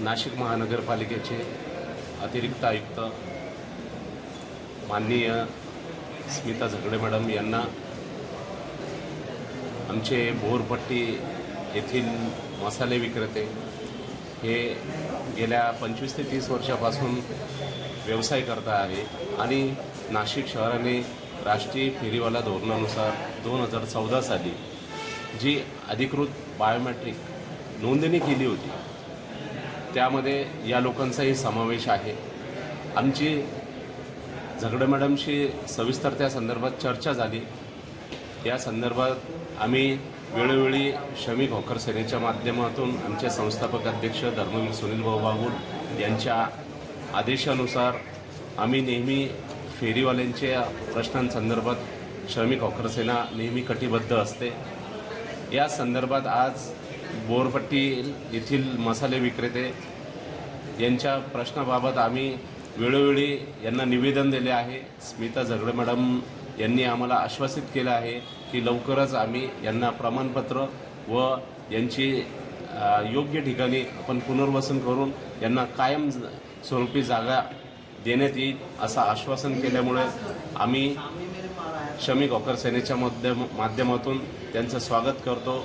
नाशिक महानगरपालिकेचे अतिरिक्त आयुक्त माननीय स्मिता झगडे मॅडम यांना आमचे भोरपट्टी येथील मसाले विक्रेते हे गेल्या पंचवीस ते तीस वर्षापासून व्यवसाय करता आहे आणि नाशिक शहराने राष्ट्रीय फेरीवाला धोरणानुसार दोन हजार चौदा साली जी अधिकृत बायोमॅट्रिक नोंदणी केली होती त्यामध्ये या लोकांचाही समावेश आहे. आमची झगडे मॅडमशी सविस्तर त्या संदर्भात चर्चा झाली. या संदर्भात आम्ही वेळोवेळी श्रमिक हॉकर सेनेच्या माध्यमातून आमचे संस्थापक अध्यक्ष धर्मवीर सुनील भाऊ बागुल यांच्या आदेशानुसार आम्ही नेहमी फेरीवाल्यांच्या प्रश्नांसंदर्भात श्रमिक हॉकर सेना नेहमी कटिबद्ध असते. या संदर्भात आज बोरपट्टी येथील मसाले विक्रेते यांच्या प्रश्नाबाबत आम्ही वेळोवेळी यांना निवेदन दिले आहे. स्मिता झगडे मॅडम यांनी आम्हाला आश्वासित केलं आहे की लवकरच आम्ही यांना प्रमाणपत्र व यांची योग्य ठिकाणी आपण पुनर्वसन करून यांना कायम स्वरूपी जागा देण्यात येईल असं आश्वासन केल्यामुळे आम्ही श्रमिक हॉकर सेनेच्या माध्यम माध्यमातून त्यांचं स्वागत करतो.